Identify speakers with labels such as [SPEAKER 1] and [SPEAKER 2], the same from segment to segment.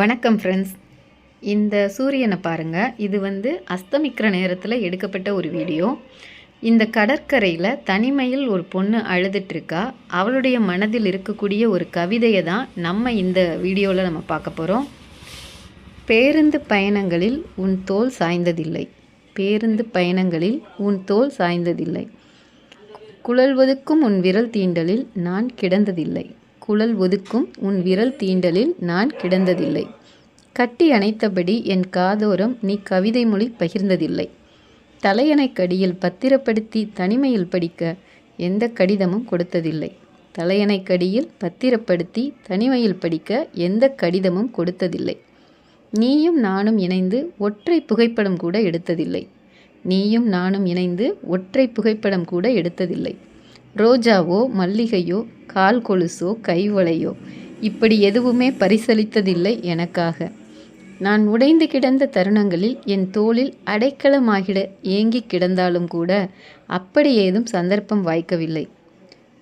[SPEAKER 1] வணக்கம் ஃப்ரெண்ட்ஸ் இந்த சூரியனை பாருங்கள் இது வந்து அஸ்தமிக்கிற நேரத்தில் எடுக்கப்பட்ட ஒரு வீடியோ. இந்த கடற்கரையில் தனிமையில் ஒரு பொண்ணு அழுதுட்டுருக்கா அவளுடைய மனதில் இருக்கக்கூடிய ஒரு கவிதையை தான் நம்ம இந்த வீடியோவில் நம்ம பார்க்க போகிறோம் பேருந்து பயணங்களில் உன் தோல் சாய்ந்ததில்லை. பேருந்து பயணங்களில் உன் தோல் சாய்ந்ததில்லை. குழல்வதுக்கும் உன் விரல் தீண்டலில் நான் கிடந்ததில்லை. குழல் ஒதுக்கும் உன் விரல் தீண்டலில் நான் கிடந்ததில்லை. கட்டி அணைத்தபடி என் காதோரம் நீ கவிதை மொழி பகிர்ந்ததில்லை. தலையணைக்கடியில் பத்திரப்படுத்தி தனிமையில் படிக்க எந்த கடிதமும் கொடுத்ததில்லை. தலையணைக்கடியில் பத்திரப்படுத்தி தனிமையில் படிக்க எந்த கடிதமும் கொடுத்ததில்லை. நீயும் நானும் இணைந்து ஒற்றை புகைப்படம் கூட எடுத்ததில்லை. நீயும் நானும் இணைந்து ஒற்றை புகைப்படம் கூட எடுத்ததில்லை. ரோஜாவோ மல்லிகையோ கால் கொலுசோ கைவளையோ இப்படி எதுவுமே பரிசளித்ததில்லை எனக்காக. நான் உடைந்து கிடந்த தருணங்களில் என் தோளில் அடைக்கலமாகிட ஏங்கி கிடந்தாலும் கூட அப்படி ஏதும் சந்தர்ப்பம் வாய்க்கவில்லை.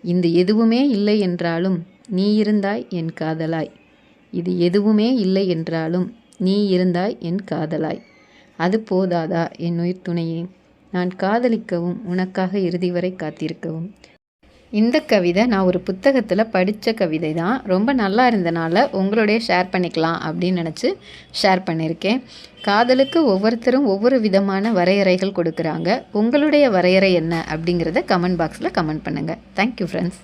[SPEAKER 1] இந்த எதுவுமே இல்லை என்றாலும் நீ இருந்தாய் என் காதலாய். இது எதுவுமே இல்லை என்றாலும் நீ இருந்தாய் என் காதலாய். அது போதாதா என் உயிர் துணையே நான் காதலிக்கவும் உனக்காக இறுதி வரை காத்திருக்கவும். இந்த கவிதை நான் ஒரு புத்தகத்தில் படித்த கவிதை தான் ரொம்ப நல்லா இருந்தனால உங்களுடைய ஷேர் பண்ணிக்கலாம் அப்படின்னு நினச்சி ஷேர் பண்ணியிருக்கேன் காதலுக்கு ஒவ்வொருத்தரும் ஒவ்வொரு விதமான வரையறைகள் கொடுக்குறாங்க. உங்களுடைய வரையறை என்ன அப்படிங்கிறத கமெண்ட் பாக்ஸில் கமெண்ட் பண்ணுங்கள் தேங்க்யூ ஃப்ரெண்ட்ஸ்